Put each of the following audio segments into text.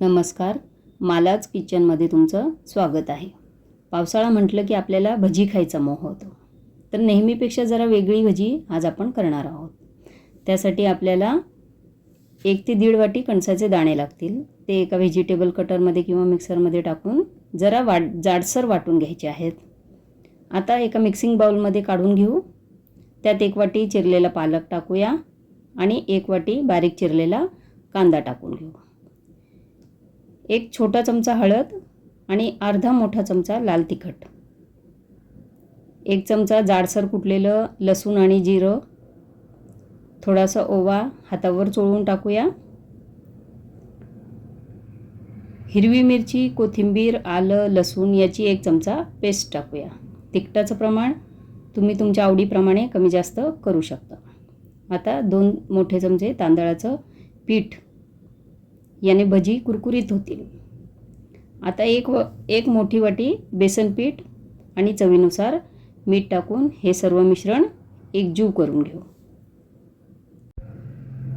नमस्कार मालाच किचनमध्ये तुमचं स्वागत आहे. पावसाळा म्हटलं की आपल्याला भजी खायचा मोह होतो. तर नेहमीपेक्षा जरा वेगळी भजी आज आपण करणार आहोत. त्यासाठी आपल्याला एक ते दीड वाटी कणसाचे दाणे लागतील. ते एका व्हेजिटेबल कटरमध्ये किंवा मिक्सरमध्ये टाकून जरा वाट जाडसर वाटून घ्यायचे आहेत. आता एका मिक्सिंग बाउलमध्ये काढून घेऊ. त्यात एक वाटी चिरलेला पालक टाकूया आणि एक वाटी बारीक चिरलेला कांदा टाकून घेऊ. एक छोटा चमचा हळद आणि अर्धा मोठा चमचा लाल तिखट. एक चमचा जाडसर कुटलेलं लसूण आणि जिरं. थोडासा ओवा हातावर चोळून टाकूया. हिरवी मिरची कोथिंबीर आलं लसूण याची एक चमचा पेस्ट टाकूया. तिखटाचं प्रमाण तुम्ही तुमच्या आवडीप्रमाणे कमी जास्त करू शकता. आता दोन मोठे चमचे तांदळाचं पीठ याने भजी कुरकुरीत होतील. आता एक व एक मोठी वाटी बेसन पीठ आणि चवीनुसार मीठ टाकून हे सर्व मिश्रण एकजीव करून घेऊ.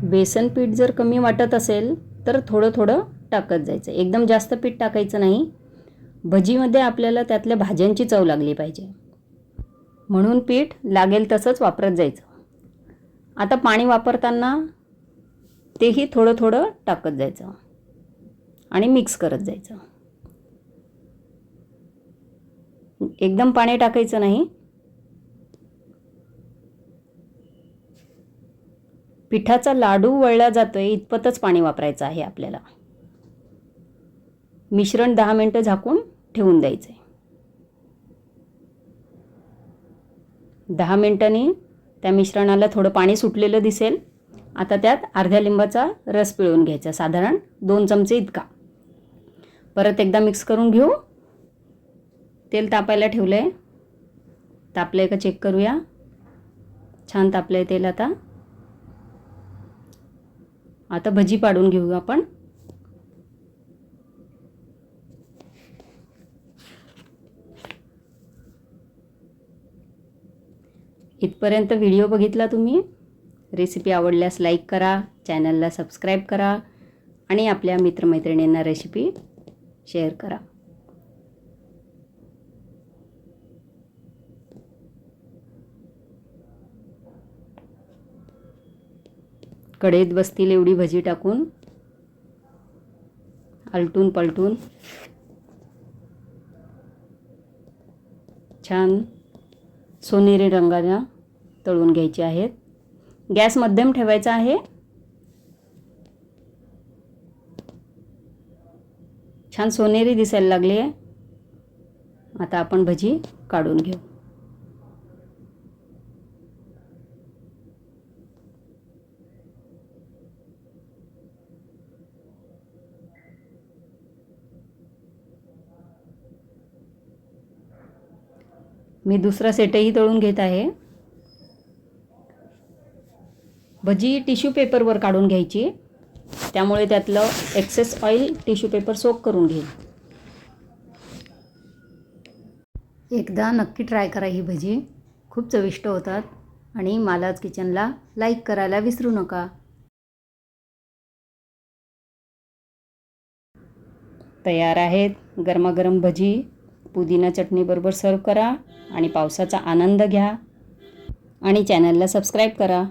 बेसन पीठ जर कमी वाटत असेल तर थोडं थोडं टाकत जायचं. एकदम जास्त पीठ टाकायचं नाही. भजीमध्ये आपल्याला त्यातल्या भाज्यांची चव लागली पाहिजे. म्हणून पीठ लागेल तसंच वापरत जायचं. आता पाणी वापरताना तेही थोडं थोडं टाकत जायचं. आणि मिक्स करत जायचं. एकदम पाणी टाकायचं नाही. पिठाचा लाडू वळला जातोय इतपतच पाणी वापरायचं आहे आपल्याला. मिश्रण दहा मिनटं झाकून ठेवून द्यायचं दहा मिनटांनी त्या मिश्रणाला थोडं पाणी सुटलेलं दिसेल. आता त्यात अर्ध्या लिंबाचा रस पिळून घ्यायचा साधारण दोन चमचे इतका. परत एकदा मिक्स करून घेऊ. तेल तापायला ठेवलं आहे तापलं आहे का चेक करूया. छान तापलं आहे तेल आता. आता भजी पाडून घेऊ आपण. इथपर्यंत व्हिडिओ बघितला तुम्ही? रेसिपी आवडल्यास लाईक करा चॅनलला सबस्क्राईब करा आणि आपल्या मित्रमैत्रिणींना रेसिपी शेअर करा. कढईत बसतील एवढी भजी टाकून. आलटून पलटून. छान सोनेरी रंगाने तळून घ्यायचे आहेत. गॅस मध्यम ठेवायचा आहे. छान सोनेरी दिसायला लागली आहे. आता आपण भजी काढून घेऊ. मी दुसरा सेटही तळून घेत आहे. भजी टिश्यू पेपरवर काढून घ्यायची. त्यामुळे त्यातलं excess oil tissue paper soak करून घेईल एकदा नक्की ट्राय करा ही भजी. खूप चविष्ट होतात आणि मालाज किचनला लाईक करायला विसरू नका. तयार आहेत गरमागरम भजी. पुदिना चटणीबरोबर सर्व करा आणि पावसाचा आनंद घ्या. आणि चॅनलला सबस्क्राईब करा.